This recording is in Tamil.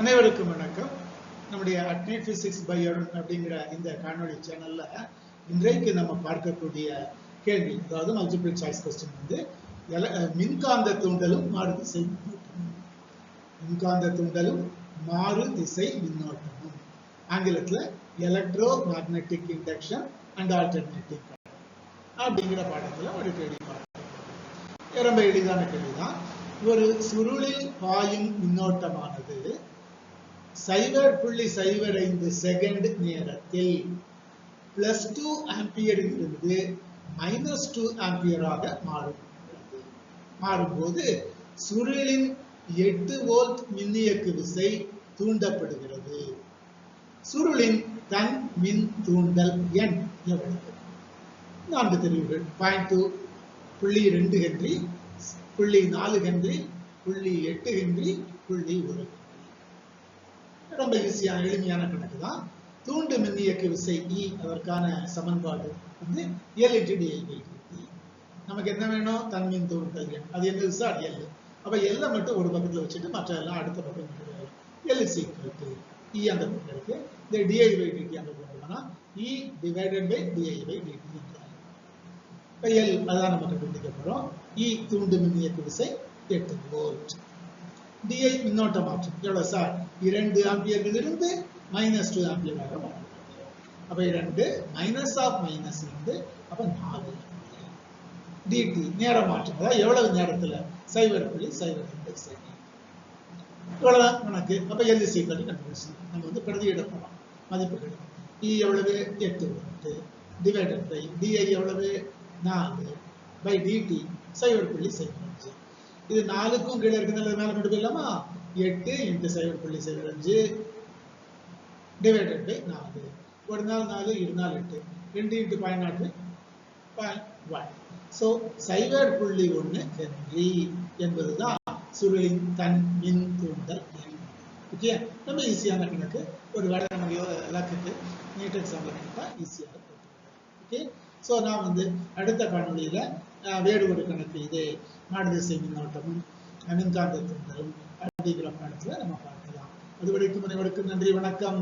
அனைவருக்கும் வணக்கம். நம்முடைய அட்னேட் பிசிக்ஸ் பயோடன் அப்படிங்கிற இந்த காணொலி சேனல்ல இன்றைக்கு நம்ம பார்க்கக்கூடிய கேள்வி அதாவது மல்டிபிள் சாய்ஸ் கொஸ்டின் வந்து மின்காந்த தூண்டலும் மாறு திசை மின்னோட்டமும். மின்காந்த தூண்டலும் மாறு திசை மின்னோட்டமும். ஆங்கிலத்துல electro magnetic induction and alternative அப்படிங்கிற பாடத்துல ஒரு கேள்வி பார்க்கிறோம். ரொம்ப எளிதான கேள்விதான். ஒரு சுருளில் பாயும் மின்னோட்டமானது சைபர் புள்ளி சைபர் ஐந்து செகண்ட் நேரத்தில் பிளஸ் டூ ஆம்பியரில் இருந்து மைனஸ் டூ ஆம்பியராக மாறும். மாறும்போது சுருளின் எட்டு வோல்ட் மின்னியக்கு விசை தூண்டப்படுகிறது. சுருளின் தன் மின் தூண்டல் எண் எவ்வளவு? நான்கு தெரிவுகள். பாயிண்ட் டூ புள்ளி ரெண்டு ஹென்றி புள்ளி நாலு ஹென்றி புள்ளி எட்டு ஹென்றி புள்ளி ஒரு. ரொம்ப ஈஸியான எளிமையான கணக்கு தான் தூண்டு மின்னியக்கு விசை இ அதற்கான சமன்பாடு வந்து L into நமக்கு என்ன வேணும்? தன்மின் தூண்டல் எண் அது என்ன சார் எல் அப்ப எல்லை மட்டும் ஒரு பக்கத்துல வச்சுட்டு மற்ற எல்லாம் அடுத்த பக்கம் L is equal to E அந்த பக்கம் இருக்கு. இந்த டிஐ பை டிடி அந்த பக்கம் போனா E divided by di by dt இப்ப அதான் நம்ம கண்டுபிடிக்க போறோம். இ தூண்டு மின்னியக்கு விசை எட்டு வோல்ட் டிஐ மின்னோட்ட மாற்றம். எவ்வளவு சார் இரண்டு ஆம்பியரிலிருந்து மைனஸ் டூ ஆம்பியராக மாறும் அப்ப இரண்டு மைனஸ் ஆஃப் மைனஸ் இருந்து அப்ப நாலு டிடி நேர மாற்றம் அதாவது எவ்வளவு நேரத்துல? சைபர் புள்ளி சைபர் ரெண்டு செகண்ட் இவ்வளவுதான் கணக்கு. அப்ப எல் சீக்கிரம் கண்டுபிடிச்சு நம்ம வந்து பிரதியிட போறோம் மதிப்புகள். இ எவ்வளவு? எட்டு ஒன்று டிவைடட் பை டிஐ எவ்வளவு? நாலு. பை டிடி சைபர் புள்ளி சைபர் இது நாலுக்கும் கீழே இருக்கிறதுல மேலே கொண்டு போயிடலாமா எட்டு இன்ட்டு சைபர் புள்ளி சைபர் அஞ்சு டிவைடட் பை நாலு. ஒரு நாள் நாலு இரு நாள் எட்டு. ரெண்டு இன்ட்டு பதினாட்டு பாயிண்ட் ஒன் ஸோ சைபர் புள்ளி ஒன்று ஹென்றி என்பதுதான் சுருளின் தன் மின் தூண்டல். ஓகே ரொம்ப ஈஸியான கணக்கு. ஒரு வேலை நம்ம இலக்குக்கு நீட் எக்ஸாம்பிள் கணக்கா ஈஸியாக ஓகே ஸோ நான் வந்து அடுத்த காணொலியில் அஹ், வேறு ஒரு கணக்கு இது மாடுதிசை மின்னோட்டமும் மின்காந்த தூண்டலும் அப்படிங்கிற பாடத்துல நம்ம பார்க்கலாம். அது வரைக்கும் அனைவருக்கும் நன்றி வணக்கம்.